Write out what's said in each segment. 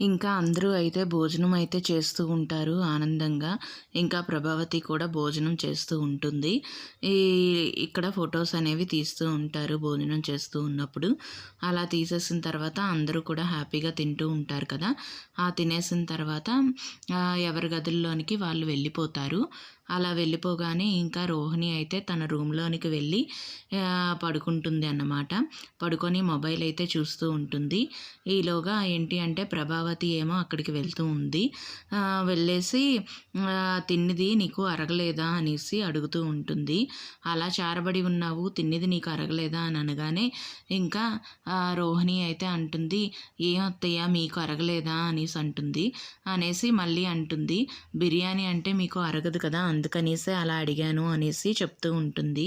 ఇంకా అందరూ అయితే భోజనం అయితే చేస్తూ ఉంటారు ఆనందంగా. ఇంకా ప్రభావతి కూడా భోజనం చేస్తూ ఉంటుంది. ఈ ఇక్కడ ఫొటోస్ అనేవి తీస్తూ ఉంటారు భోజనం చేస్తూ ఉన్నప్పుడు. అలా తీసేసిన తర్వాత అందరూ కూడా హ్యాపీగా తింటూ ఉంటారు కదా. ఆ తినేసిన తర్వాత ఎవరి గదుల్లోనికి వాళ్ళు వెళ్ళిపోతారు. అలా వెళ్ళిపోగానే ఇంకా రోహిణి అయితే తన రూమ్లోనికి వెళ్ళి పడుకుంటుంది అన్నమాట. పడుకొని మొబైల్ అయితే చూస్తూ ఉంటుంది. ఈలోగా ఏంటి అంటే ప్రభావతి ఏమో అక్కడికి వెళ్తూ ఉంది. వెళ్ళేసి తిన్నిది నీకు అరగలేదా అనేసి అడుగుతూ ఉంటుంది. అలా చారబడి ఉన్నావు తిన్నిది నీకు అరగలేదా? అని అనగానే ఇంకా రోహిణి అయితే అంటుంది ఏమత్తయ్యా మీకు అరగలేదా? అనేసి అంటుంది. అనేసి మళ్ళీ అంటుంది బిర్యానీ అంటే మీకు అరగదు కదా అందుకనేసి అలా అడిగాను అనేసి చెప్తూ ఉంటుంది.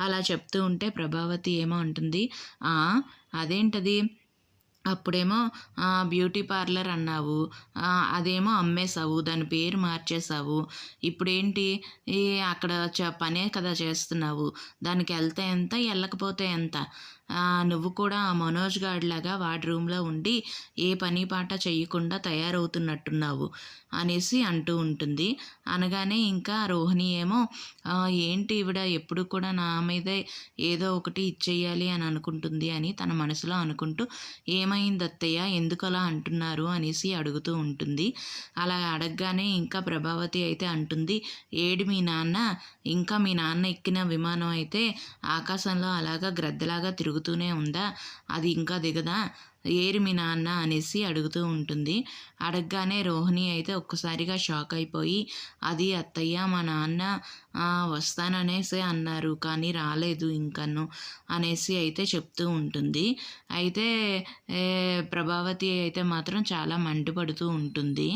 అలా చెప్తూ ఉంటే ప్రభావతి ఏమో అంటుంది అదేంటది? అప్పుడేమో బ్యూటీ పార్లర్ అన్నావు అదేమో అమ్మేశావు దాని పేరు మార్చేసావు ఇప్పుడేంటి? ఈ అక్కడ చ పనే కదా చేస్తున్నావు. దానికి వెళ్తే ఎంత వెళ్ళకపోతే ఎంత? నువ్వు కూడా ఆ మనోజ్ లాగా వాడి రూమ్లో ఉండి ఏ పని పాట చేయకుండా తయారవుతున్నట్టున్నావు అనేసి అంటూ ఉంటుంది. అనగానే ఇంకా రోహిణి ఏమో ఏంటి ఈవిడ ఎప్పుడు కూడా నా మీదే ఏదో ఒకటి ఇచ్చేయాలి అని అనుకుంటుంది అని తన మనసులో అనుకుంటూ ఏమైంది అత్తయ్య ఎందుకు అలా అంటున్నారు? అనేసి అడుగుతూ ఉంటుంది. అలా అడగగానే ఇంకా ప్రభావతి అయితే అంటుంది. ఏడు మీ నాన్న? ఇంకా మీ నాన్న ఎక్కిన విమానం అయితే ఆకాశంలో అలాగా గ్రద్దలాగా తిరుగుతూనే ఉందా? అది ఇంకా దిగదా? ఏరు మీ నాన్న అనేసి అడుగుతూ ఉంటుంది. అడగగానే రోహిణి అయితే ఒక్కసారిగా షాక్ అయిపోయి అది అత్తయ్య మా నాన్న వస్తాననేసి అన్నారు. కానీ రాలేదు ఇంకను అనేసి అయితే చెప్తూ ఉంటుంది. అయితే ప్రభావతి అయితే మాత్రం చాలా మండిపడుతూ ఉంటుంది.